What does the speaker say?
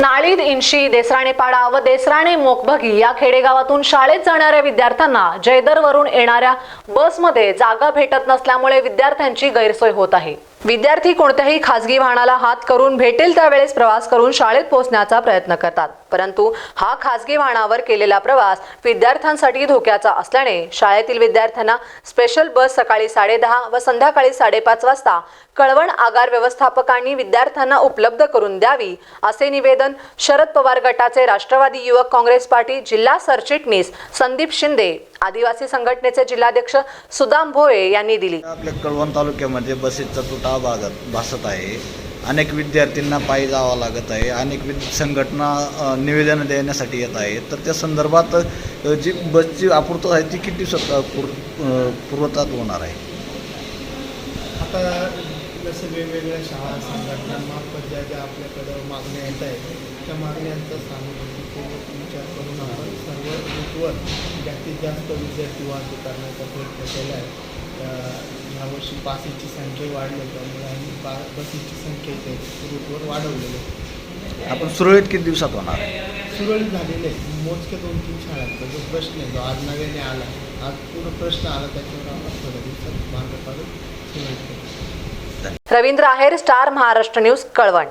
नाळीद इंशी देसराणेपाडा व देसराणे मोकभगी या खेडेगावातून शाळेत जाणाऱ्या विद्यार्थ्यांना जयदरवरून येणाऱ्या बसमध्ये जागा भेटत नसल्यामुळे विद्यार्थ्यांची गैरसोय होत आहे. विद्यार्थी कोणत्याही खासगी वाहनाला हात करून भेटेल त्यावेळेस प्रवास करून शाळेत पोहोचण्याचा प्रयत्न करतात. परंतु हा खासगी वाहनावर केलेला प्रवास विद्यार्थ्यांसाठी धोक्याचा असल्याने शाळेतील विद्यार्थ्यांना स्पेशल बस सकाळी साडेदहा व संध्याकाळी साडेपाच वाजता कळवण आगार व्यवस्थापकांनी विद्यार्थ्यांना उपलब्ध करून द्यावी असे निवेदन शरद पवार गटाचे राष्ट्रवादी युवक काँग्रेस पार्टी जिल्हा सरचिटणीस संदीप शिंदे आदिवासी संघटनेचे जिल्हाध्यक्ष सुदाम भोये यांनी दिली. आपल्या कळवण तालुक्यामध्ये बसेसचा तुटा भासत आहे. अनेक विद्यार्थ्यांना पायी जावं लागत आहे. अनेक विद संघटना निवेदन निवेदनं देण्यासाठी येत आहेत. तर त्या संदर्भात जी बसची आपूर्तता आहे ती किती दिवसात पुर पूर्वतात होणार आहे? आता जसं वेगवेगळ्या शाळा संघटनांमार्फत ज्या ज्या आपल्याकडं मागण्या येत आहेत त्या मागण्यांचा सांगून विचार करून आपण सर्व ऋतूवर जास्तीत जास्त विद्यार्थी वाहतूक करण्याचा प्रयत्न केला आहे. यावर्षी पासीची संख्या वाढली त्यामुळे आम्ही बा बसीची संख्या इथे रूटवर वाढवलेली आहे. आपण सुरळीत किती दिवसात होणार? आहे सुरळीत झालेले आहे. मोजके दोन तीन शाळांचा जो प्रश्न आहे जो आज नव्याने आला आज पूर्ण प्रश्न आला त्याच्यावर आपण थोड्या दिवसात मार्ग काढून सुरळीत रवींद्र आहेर स्टार महाराष्ट्र न्यूज कळवण.